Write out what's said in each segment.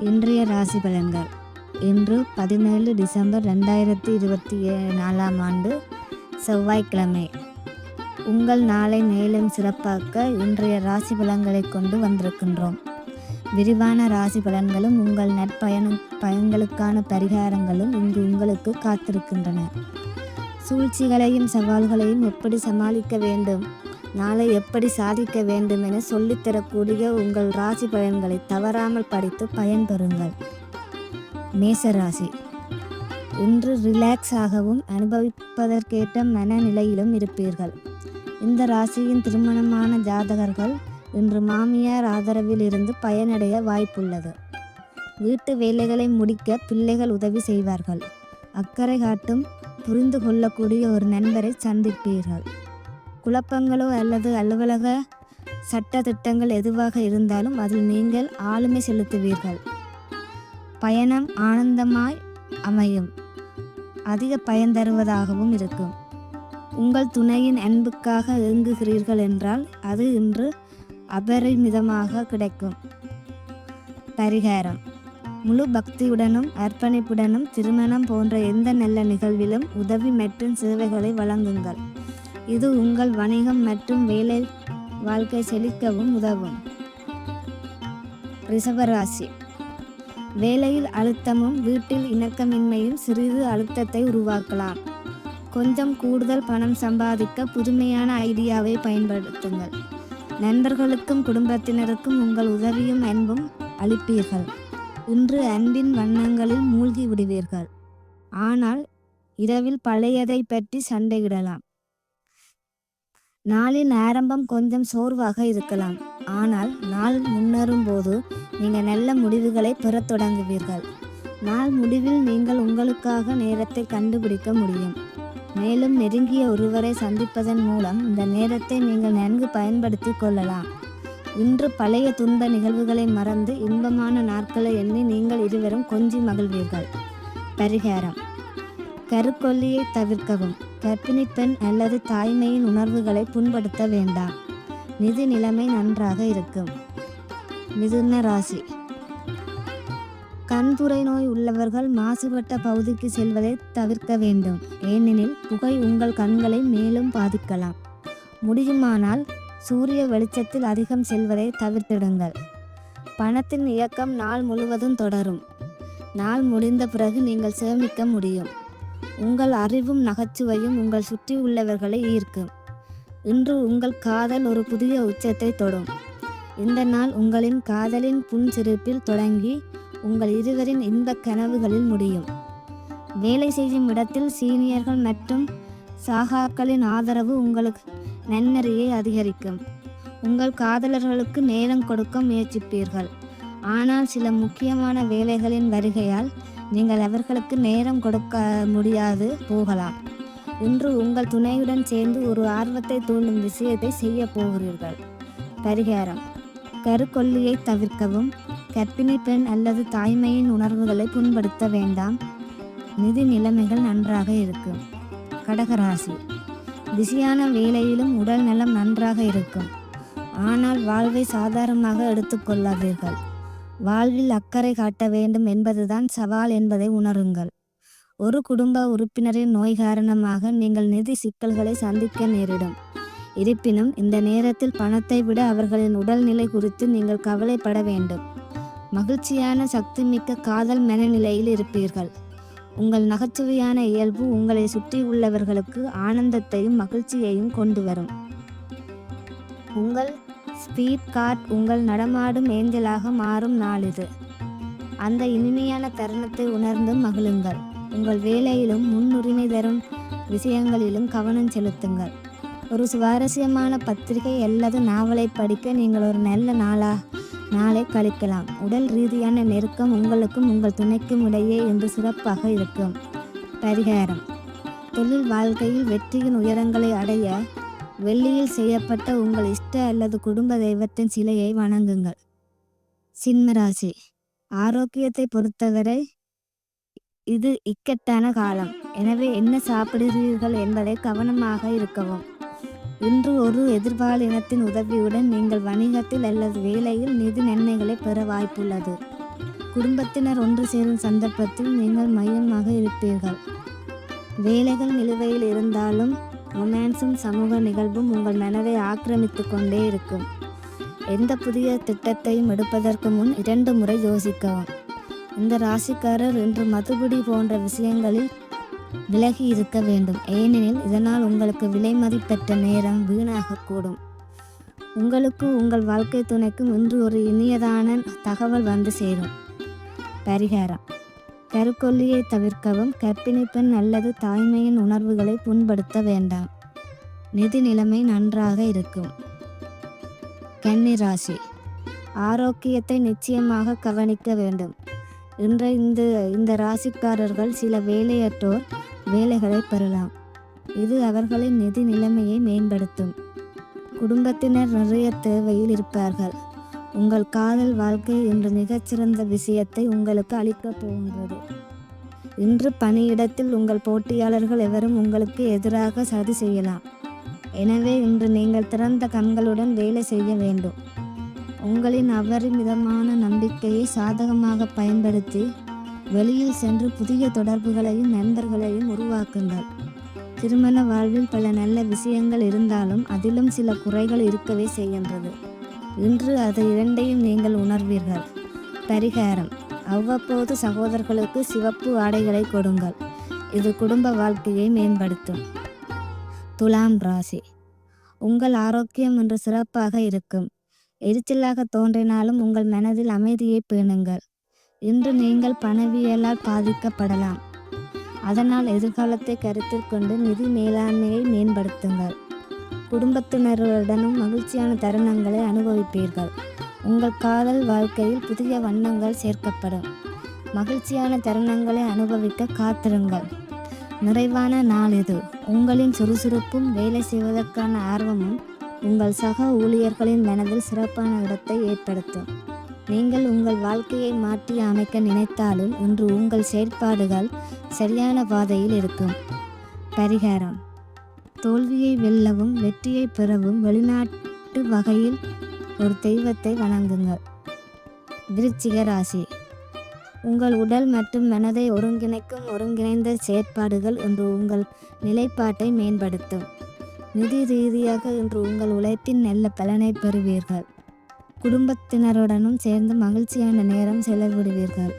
இன்றைய ராசி பலன்கள். இன்று பதினேழு டிசம்பர் ரெண்டாயிரத்தி இருபத்தி நாலாம் ஆண்டு செவ்வாய்க்கிழமை. உங்கள் நாளை மேலும் சிறப்பாக்க இன்றைய ராசி பலன்களை கொண்டு வந்திருக்கின்றோம். விரிவான ராசி பலன்களும் உங்கள் நற்பயண பயன்களுக்கான பரிகாரங்களும் இங்கு உங்களுக்கு காத்திருக்கின்றன. சூழ்ச்சிகளையும் சவால்களையும் எப்படி சமாளிக்க வேண்டும்? நாளை எப்படி சாதிக்க வேண்டும் என சொல்லித்தரக்கூடிய உங்கள் ராசி பலன்களை தவறாமல் படித்து பயன்பெறுங்கள். மேசராசி இன்று ரிலாக்ஸ் ஆகவும் அனுபவிப்பதற்கேற்ற மனநிலையிலும் இருப்பீர்கள். இந்த ராசியின் திருமணமான ஜாதகர்கள் இன்று மாமியார் ஆதரவில் இருந்து பயனடைய வாய்ப்புள்ளது. வீட்டு வேலைகளை முடிக்க பிள்ளைகள் உதவி செய்வார்கள். அக்கறை காட்டும் புரிந்து கொள்ளக்கூடிய ஒரு நண்பரை சந்திப்பீர்கள். குழப்பங்களோ அல்லது அலுவலக சட்ட திட்டங்கள் எதுவாக இருந்தாலும் அதில் நீங்கள் ஆளுமை செலுத்துவீர்கள். பயணம் ஆனந்தமாய் அமையும். அதிக பயன் தருவதாகவும் இருக்கும். உங்கள் துணையின் அன்புக்காக இயங்குகிறீர்கள் என்றால் அது இன்று அபரிமிதமாக கிடைக்கும். பரிகாரம். முழு பக்தியுடனும் அர்ப்பணிப்புடனும் திருமணம் போன்ற எந்த நல்ல நிகழ்விலும் உதவி மற்றும் சேவைகளை வழங்குங்கள். இது உங்கள் வணிகம் மற்றும் வேலை வாழ்க்கை செழிக்கவும் உதவும். ரிஷபராசி வேலையில் அழுத்தமும் வீட்டில் இணக்கமின்மையும் சிறிது அழுத்தத்தை உருவாக்கலாம். கொஞ்சம் கூடுதல் பணம் சம்பாதிக்க புதுமையான ஐடியாவை பயன்படுத்துங்கள். நண்பர்களுக்கும் குடும்பத்தினருக்கும் உங்கள் உதவியும் அன்பும் அளிப்பீர்கள். இன்று அன்பின் வண்ணங்களில் மூழ்கி விடுவீர்கள். ஆனால் இரவில் பழையதை பற்றி சண்டையிடலாம். நாளின் ஆரம்பம் கொஞ்சம் சோர்வாக இருக்கலாம். ஆனால் நாள் முன்னேறும் போது நீங்கள் நல்ல முடிவுகளை பெறத் தொடங்குவீர்கள். நாள் முடிவில் நீங்கள் உங்களுக்காக நேரத்தை கண்டுபிடிக்க முடியும். மேலும் நெருங்கிய ஒருவரை சந்திப்பதன் மூலம் இந்த நேரத்தை நீங்கள் நன்கு பயன்படுத்தி கொள்ளலாம். இன்று பழைய துன்ப நிகழ்வுகளை மறந்து இன்பமான நாட்களை எண்ணி நீங்கள் இருவரும் கொஞ்சி மகிழ்வீர்கள். பரிகாரம். கருக்கொல்லியை தவிர்க்கவும். கர்ப்பிணி பெண் அல்லது தாய்மையின் உணர்வுகளை புண்படுத்த வேண்டாம். நிதி நிலைமை நன்றாக இருக்கும். மிதுன ராசி. கண்புரை நோய் உள்ளவர்கள் மாசுபட்ட பகுதிக்கு செல்வதை தவிர்க்க வேண்டும். ஏனெனில் புகை உங்கள் கண்களை மேலும் பாதிக்கலாம். முடியுமானால் சூரிய வெளிச்சத்தில் அதிகம் செல்வதை தவிர்த்திடுங்கள். பணத்தின் இயக்கம் நாள் முழுவதும் தொடரும். நாள் முடிந்த பிறகு நீங்கள் சேமிக்க முடியும். உங்கள் அறிவும் நகைச்சுவையும் உங்கள் சுற்றி உள்ளவர்களை ஈர்க்கும். இன்று உங்கள் காதல் ஒரு புதிய உச்சத்தை தொடும். இந்த நாள் உங்களின் காதலின் புன்சிரிப்பில் தொடங்கி உங்கள் இருவரின் இன்ப கனவுகளில் முடியும். வேலை செய்யும் இடத்தில் சீனியர்கள் மற்றும் சாகாக்களின் ஆதரவு உங்களுக்கு நன்னறியை அதிகரிக்கும். உங்கள் காதலர்களுக்கு நேரம் கொடுக்க முயற்சிப்பீர்கள். ஆனால் சில முக்கியமான வேலைகளின் வருகையால் நீங்கள் அவர்களுக்கு நேரம் கொடுக்க முடியாது போகலாம். இன்று உங்கள் துணையுடன் சேர்ந்து ஒரு ஆர்வத்தை தூண்டும் விஷயத்தை செய்ய போகிறீர்கள். பரிகாரம். கருக்கொல்லியை தவிர்க்கவும் கர்ப்பிணி பெண் அல்லது தாய்மையின் உணர்வுகளை புண்படுத்த வேண்டாம். நிதி நிலைமைகள் நன்றாக இருக்கும். கடகராசி. பிஸியான வேலையிலும் உடல் நலம் நன்றாக இருக்கும். ஆனால் வாழ்வை சாதாரணமாக எடுத்துக்கொள்ளாதீர்கள் வாழ்வில் அக்கறை காட்ட வேண்டும் என்பதுதான் சவால் என்பதை உணருங்கள். ஒரு குடும்ப உறுப்பினரின் நோய் காரணமாக நீங்கள் நிதி சிக்கல்களை சந்திக்க நேரிடும். இருப்பினும் இந்த நேரத்தில் பணத்தை விட அவர்களின் உடல்நிலை குறித்து நீங்கள் கவலைப்பட வேண்டும். மகிழ்ச்சியான சக்திமிக்க காதல் மனநிலையில் இருப்பீர்கள். உங்கள் நகைச்சுவையான இயல்பு உங்களை சுற்றி உள்ளவர்களுக்கு ஆனந்தத்தையும் மகிழ்ச்சியையும் கொண்டு வரும். உங்கள் ஸ்பீட் கார்ட் உங்கள் நடமாடும் ஏஞ்சலாக மாறும் நாள் இது அந்த இனிமையான தருணத்தை உணர்ந்து மகிழுங்கள். உங்கள் வேலையிலும் முன்னுரிமை தரும் விஷயங்களிலும் கவனம் செலுத்துங்கள். ஒரு சுவாரஸ்யமான பத்திரிகை அல்லது நாவலை படிக்க நீங்கள் ஒரு நல்ல நாளா நாளை கழிக்கலாம். உடல் ரீதியான நெருக்கம் உங்களுக்கும் உங்கள் துணைக்கும் இடையே இன்று சிறப்பாக இருக்கும். பரிகாரம். தொழில் வாழ்க்கையில் வெற்றியின் உயரங்களை அடைய வெள்ளியில் செய்யப்பட்ட உங்கள் இஷ்ட அல்லது குடும்ப தெய்வத்தின் சிலையை வணங்குங்கள். சிம்மராசி ஆரோக்கியத்தை பொறுத்தவரை இது இக்கட்டான காலம். எனவே என்ன சாப்பிடுகிறீர்கள் என்பதை கவனமாக இருக்கவும். இன்று ஒரு எதிர்பாலினத்தின் உதவியுடன் நீங்கள் வணிகத்தில் அல்லது வேலையில் நிதி நன்மைகளை பெற வாய்ப்புள்ளது. குடும்பத்தினர் ஒன்று சேரும் சந்தர்ப்பத்தில் நீங்கள் மையமாக இருப்பீர்கள். வேலைகள் நிலுவையில் இருந்தாலும் ரொமான்ஸும் சமூக நிகழ்வும் உங்கள் மனதை ஆக்கிரமித்து கொண்டே இருக்கும். எந்த புதிய திட்டத்தையும் எடுப்பதற்கு முன் இரண்டு முறை யோசிக்கவும். இந்த ராசிக்காரர் இன்று மதுபிடி போன்ற விஷயங்களில் விலகி இருக்க வேண்டும். ஏனெனில் இதனால் உங்களுக்கு விலை மதிப்பெற்ற நேரம் வீணாகக்கூடும். உங்களுக்கு உங்கள் வாழ்க்கை துணைக்கும் இன்று ஒரு இனியதான தகவல் வந்து சேரும். பரிகாரம். கருக்கொல்லியை தவிர்க்கவும் கர்ப்பிணி பெண் அல்லது தாய்மையின் உணர்வுகளை புண்படுத்த வேண்டாம். நிதி நிலைமை நன்றாக இருக்கும். கன்னி ராசி. ஆரோக்கியத்தை நிச்சயமாக கவனிக்க வேண்டும். இன்று இந்த இந்த ராசிக்காரர்கள் சில வேலையற்றோர் வேலைகளை பெறலாம். இது அவர்களின் நிதி நிலைமையை மேம்படுத்தும். குடும்பத்தினர் நிறைய தேவையில் இருப்பார்கள். உங்கள் காதல் வாழ்க்கை இன்று மிகச்சிறந்த விஷயத்தை உங்களுக்கு அளிக்கப் போகின்றது. இன்று பணியிடத்தில் உங்கள் போட்டியாளர்கள் எவரும் உங்களுக்கு எதிராக சதி செய்யலாம். எனவே இன்று நீங்கள் திறந்த கண்களுடன் வேலை செய்ய வேண்டும். உங்களின் அபரிமிதமான நம்பிக்கையை சாதகமாக பயன்படுத்தி வெளியில் சென்று புதிய தொடர்புகளையும் நண்பர்களையும் உருவாக்குங்கள். திருமண வாழ்வில் பல நல்ல விஷயங்கள் இருந்தாலும் அதிலும் சில குறைகள் இருக்கவே செய்கின்றது. இன்று அது இரண்டையும் நீங்கள் உணர்வீர்கள். பரிகாரம். அவ்வப்போது சகோதரர்களுக்கு சிவப்பு ஆடைகளை கொடுங்கள். இது குடும்ப வாழ்க்கையை மேம்படுத்தும். துலாம் ராசி. உங்கள் ஆரோக்கியம் இன்று சிறப்பாக இருக்கும். எரிச்சலாக தோன்றினாலும் உங்கள் மனதில் அமைதியை பேணுங்கள். இன்று நீங்கள் பணவியலால் பாதிக்கப்படலாம். அதனால் எதிர்காலத்தை கருத்தில் கொண்டு நிதி மேலாண்மையை மேம்படுத்துங்கள். குடும்பத்தினருடனும் மகிழ்ச்சியான தருணங்களை அனுபவிப்பீர்கள். உங்கள் காதல் வாழ்க்கையில் புதிய வண்ணங்கள் சேர்க்கப்படும். மகிழ்ச்சியான தருணங்களை அனுபவிக்க காத்திருங்கள். நிறைவான நாள் இது. உங்களின் சுறுசுறுப்பும் வேலை செய்வதற்கான ஆர்வமும் உங்கள் சக ஊழியர்களின் மனதில் சிறப்பான இடத்தை ஏற்படுத்தும். நீங்கள் உங்கள் வாழ்க்கையை மாற்றி அமைக்க நினைத்தாலும் இன்று உங்கள் செயற்பாடுகள் சரியான பாதையில் இருக்கும். பரிகாரம். தோல்வியை வெல்லவும் வெற்றியை பெறவும் வெளிநாட்டு வகையில் ஒரு தெய்வத்தை வணங்குங்கள். விருச்சிக ராசி. உங்கள் உடல் மற்றும் மனதை ஒருங்கிணைக்கும் ஒருங்கிணைந்த செயற்பாடுகள் இன்று உங்கள் நிலைப்பாட்டை மேம்படுத்தும். நிதி ரீதியாக இன்று உங்கள் உழைப்பின் நல்ல பலனை பெறுவீர்கள். குடும்பத்தினருடனும் சேர்ந்து மகிழ்ச்சியான நேரம் செலவிடுவீர்கள்.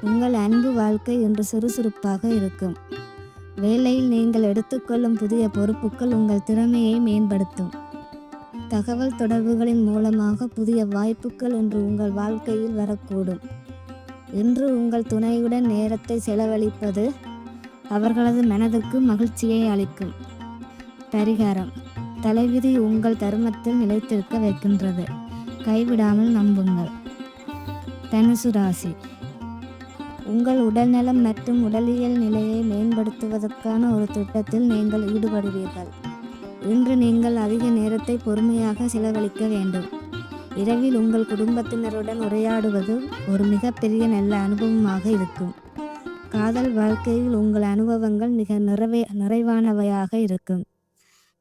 உங்கள் அன்பு வாழ்க்கை இன்று சுறுசுறுப்பாக இருக்கும். வேலையில் நீங்கள் எடுத்துக்கொள்ளும் புதிய பொறுப்புகள் உங்கள் திறமையை மேம்படுத்தும். தகவல் தொடர்புகளின் மூலமாக புதிய வாய்ப்புகள் இன்று உங்கள் வாழ்க்கையில் வரக்கூடும். இன்று உங்கள் துணையுடன் நேரத்தை செலவழிப்பது அவர்களது மனதுக்கு மகிழ்ச்சியை அளிக்கும். பரிகாரம். தலைவிதி உங்கள் தர்மத்தில் நிலைத்திருக்க வைக்கின்றது. கைவிடாமல் நம்புங்கள். தனுசு ராசி. உங்கள் உடல்நலம் மற்றும் உடலியல் நிலையை மேம்படுத்துவதற்கான ஒரு திட்டத்தில் நீங்கள் ஈடுபடுவீர்கள். இன்று நீங்கள் அதிக நேரத்தை பொறுமையாக செலவழிக்க வேண்டும். இரவில் உங்கள் குடும்பத்தினருடன் உரையாடுவது ஒரு மிகப்பெரிய நல்ல அனுபவமாக இருக்கும். காதல் வாழ்க்கையில் உங்கள் அனுபவங்கள் மிக நிறைவே நிறைவானவையாக இருக்கும்.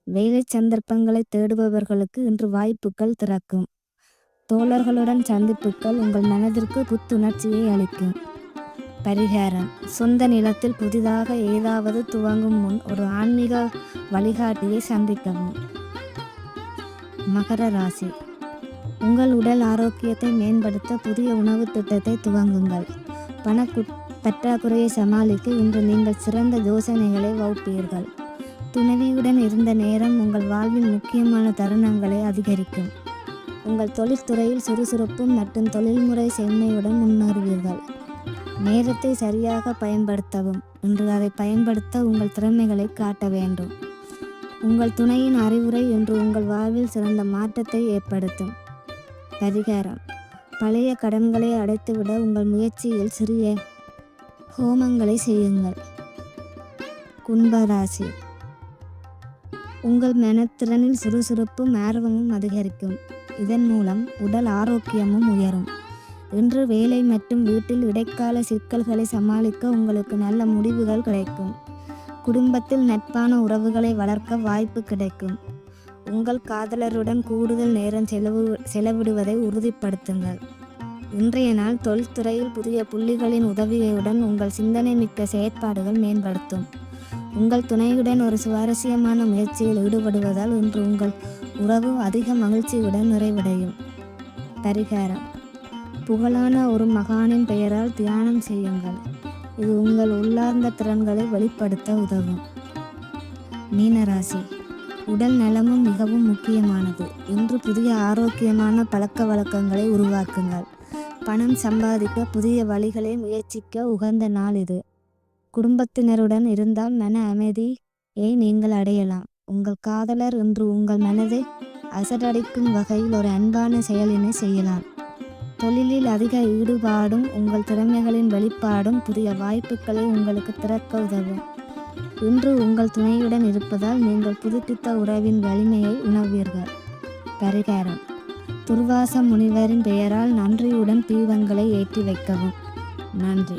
வேலை சந்தர்ப்பங்களை தேடுபவர்களுக்கு இன்று வாய்ப்புகள் திறக்கும். தோழர்களுடன் சந்திப்புகள் உங்கள் மனதிற்கு புத்துணர்ச்சியை அளிக்கும். பரிகாரம். சொந்த நிலத்தில் புதிதாக ஏதாவது துவங்கும் முன் ஒரு ஆன்மீக வழிகாட்டியை சந்திக்கவும். மகர ராசி. உங்கள் உடல் ஆரோக்கியத்தை மேம்படுத்த புதிய உணவு திட்டத்தை துவங்குங்கள். பண பற்றாக்குறையை சமாளிக்க இன்று நீங்கள் சிறந்த யோசனைகளை வகுப்பீர்கள். துணைவியுடன் இருந்த நேரம் உங்கள் வாழ்வில் முக்கியமான தருணங்களை அதிகரிக்கும். உங்கள் தொழில்துறையில் சுறுசுறுப்பும் மற்றும் தொழில்முறை செம்மையுடன் முன்னேறுவீர்கள். நேரத்தை சரியாக பயன்படுத்தவும். இன்று அதை பயன்படுத்த உங்கள் திறமைகளை காட்ட வேண்டும். உங்கள் துணையின் அறிவுரை இன்று உங்கள் வாழ்வில் சிறந்த மாற்றத்தை ஏற்படுத்தும். பரிகாரம். பழைய கடன்களை அடைத்துவிட உங்கள் முயற்சியில் சிறிய ஹோமங்களை செய்யுங்கள். கும்பராசி. உங்கள் மனத்திறனில் சுறுசுறுப்பும் ஆர்வமும் அதிகரிக்கும். இதன் மூலம் உடல் ஆரோக்கியமும் உயரும். இன்று வேலை மற்றும் வீட்டில் இடைக்கால சிக்கல்களை சமாளிக்க உங்களுக்கு நல்ல முடிவுகள் கிடைக்கும். குடும்பத்தில் நட்பான உறவுகளை வளர்க்க வாய்ப்பு கிடைக்கும். உங்கள் காதலருடன் கூடுதல் நேரம் செலவு செலவிடுவதை உறுதிப்படுத்துங்கள். இன்றைய நாள் தொழில்துறையில் புதிய புள்ளிகளின் உதவியுடன் உங்கள் சிந்தனை மிக்க செயற்பாடுகள் மேம்படுத்தும். உங்கள் துணையுடன் ஒரு சுவாரஸ்யமான முயற்சியில் ஈடுபடுவதால் இன்று உங்கள் உறவு அதிக மகிழ்ச்சியுடன் நிறைவடையும். பரிகாரம். புகழான ஒரு மகானின் பெயரால் தியானம் செய்யுங்கள். இது உங்கள் உள்ளார்ந்த திறன்களை வெளிப்படுத்த உதவும். மீனராசி உடல் நலமும் மிகவும் முக்கியமானது. இன்று புதிய ஆரோக்கியமான பழக்க வழக்கங்களை உருவாக்குங்கள். பணம் சம்பாதிக்க புதிய வழிகளை முயற்சிக்க உகந்த நாள் இது. குடும்பத்தினருடன் இருந்தால் மன அமைதியை நீங்கள் அடையலாம். உங்கள் காதலர் இன்று உங்கள் மனதை அசடடிக்கும் வகையில் ஒரு அன்பான செயலினை செய்யலாம். தொழிலில் அதிக ஈடுபாடும் உங்கள் திறமைகளின் வெளிப்பாடும் புதிய வாய்ப்புகளை உங்களுக்கு திறக்க உதவும். இன்று உங்கள் துணையுடன் இருப்பதால் நீங்கள் புதுப்பித்த உறவின் வலிமையை உணர்வீர்கள். பரிகாரம். துர்வாச முனிவரின் பெயரால் நன்றியுடன் தீபங்களை ஏற்றி வைக்கவும். நன்றி.